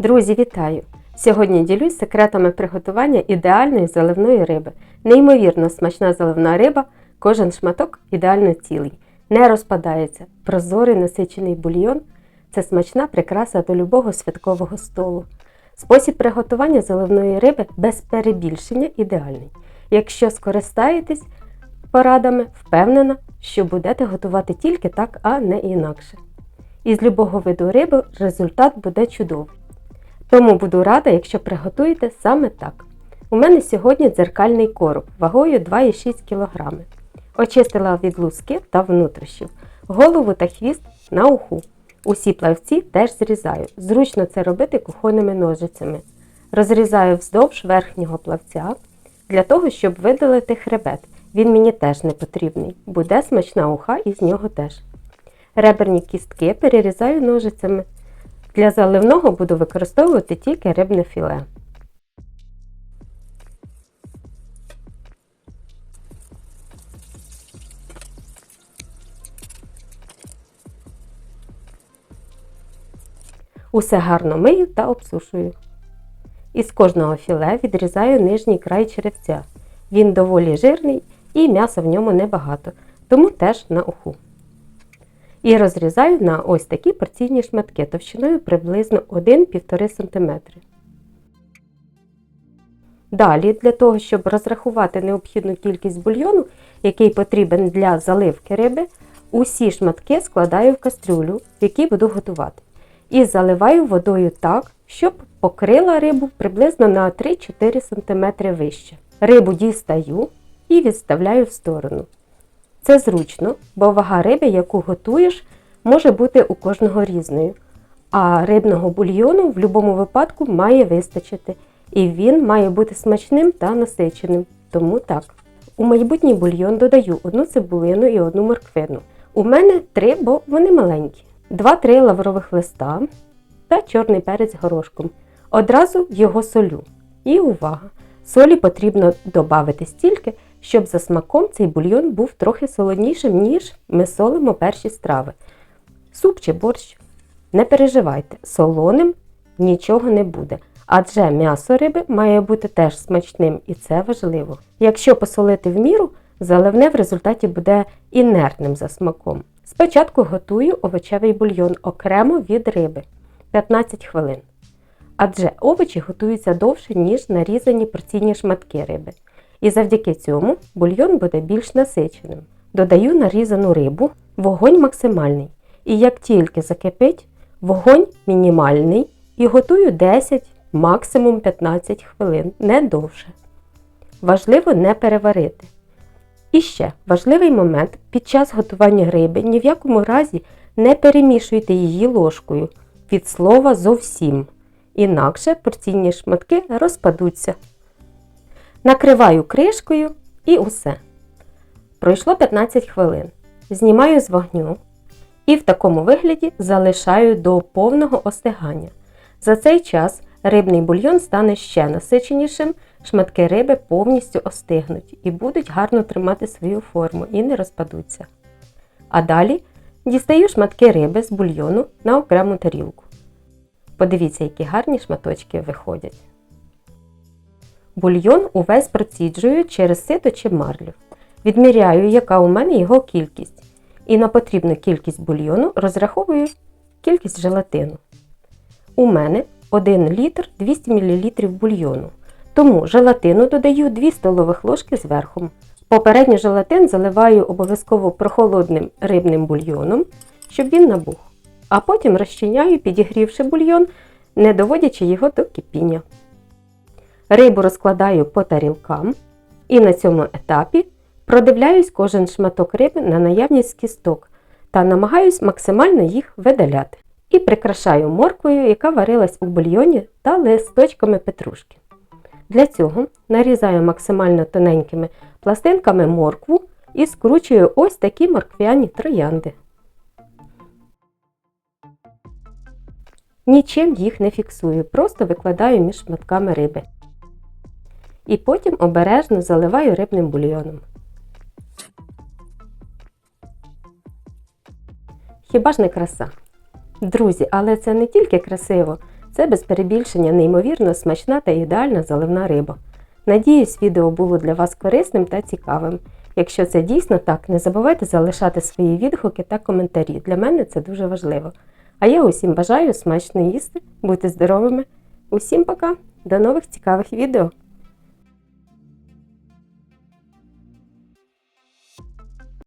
Друзі, вітаю! Сьогодні ділюсь секретами приготування ідеальної заливної риби. Неймовірно смачна заливна риба, кожен шматок ідеально цілий, не розпадається. Прозорий насичений бульйон це смачна прикраса до любого святкового столу. Спосіб приготування заливної риби без перебільшення ідеальний. Якщо скористаєтесь порадами, впевнена, що будете готувати тільки так, а не інакше. Із любого виду риби результат буде чудовий. Тому буду рада, якщо приготуєте саме так. У мене сьогодні дзеркальний короб вагою 2,6 кг. Очистила від луски та внутрішнів, голову та хвіст на уху. Усі плавці теж зрізаю. Зручно це робити кухонними ножицями. Розрізаю вздовж верхнього плавця для того, щоб видалити хребет. Він мені теж не потрібний. Буде смачна уха і з нього теж. Реберні кістки перерізаю ножицями. Для заливного буду використовувати тільки рибне філе. Усе гарно мию та обсушую. Із кожного філе відрізаю нижній край черевця. Він доволі жирний і м'яса в ньому небагато, тому теж на уху. І розрізаю на ось такі порційні шматки товщиною приблизно 1-1,5 см. Далі, для того, щоб розрахувати необхідну кількість бульйону, який потрібен для заливки риби, усі шматки складаю в кастрюлю, в якій буду готувати. І заливаю водою так, щоб покрила рибу приблизно на 3-4 см вище. Рибу дістаю і відставляю в сторону. Це зручно, бо вага риби, яку готуєш, може бути у кожного різною. А рибного бульйону в будь-якому випадку має вистачити, і він має бути смачним та насиченим. Тому так. У майбутній бульйон додаю одну цибулину і одну морквину. У мене три, бо вони маленькі. Два-три лаврових листа та чорний перець горошком. Одразу його солю. І увага! Солі потрібно додати стільки, щоб за смаком цей бульйон був трохи солонішим, ніж ми солимо перші страви. Суп чи борщ. Не переживайте, солоним нічого не буде. Адже м'ясо риби має бути теж смачним і це важливо. Якщо посолити в міру, заливне в результаті буде інертним за смаком. Спочатку готую овочевий бульйон окремо від риби 15 хвилин. Адже овочі готуються довше, ніж нарізані порційні шматки риби. І завдяки цьому бульйон буде більш насиченим. Додаю нарізану рибу, вогонь максимальний. І як тільки закипить, вогонь мінімальний і готую 10, максимум 15 хвилин, не довше. Важливо не переварити. І ще важливий момент під час готування риби ні в якому разі не перемішуйте її ложкою від слова зовсім. Інакше порційні шматки розпадуться. Накриваю кришкою і усе. Пройшло 15 хвилин. Знімаю з вогню і в такому вигляді залишаю до повного остигання. За цей час рибний бульйон стане ще насиченішим, шматки риби повністю остигнуть і будуть гарно тримати свою форму і не розпадуться. А далі дістаю шматки риби з бульйону на окрему тарілку. Подивіться, які гарні шматочки виходять. Бульйон увесь проціджую через сито чи марлю. Відміряю, яка у мене його кількість. І на потрібну кількість бульйону розраховую кількість желатину. У мене 1 літр 200 мл бульйону. Тому желатину додаю 2 столових ложки зверху. Попередній желатин заливаю обов'язково прохолодним рибним бульйоном, щоб він набух. А потім розчиняю, підігрівши бульйон, не доводячи його до кипіння. Рибу розкладаю по тарілкам і на цьому етапі продивляюсь кожен шматок риби на наявність кісток та намагаюсь максимально їх видаляти. І прикрашаю морквою, яка варилась у бульйоні та листочками петрушки. Для цього нарізаю максимально тоненькими пластинками моркву і скручую ось такі морквяні троянди. Нічим їх не фіксую, просто викладаю між шматками риби. І потім обережно заливаю рибним бульйоном. Хіба ж не краса? Друзі, але це не тільки красиво, Це без перебільшення неймовірно смачна та ідеальна заливна риба. Надіюсь, відео було для вас корисним та цікавим. Якщо це дійсно так, не забувайте залишати свої відгуки та коментарі. Для мене це дуже важливо. А я усім бажаю смачно їсти, бути здоровими. Усім пока! До нових цікавих відео!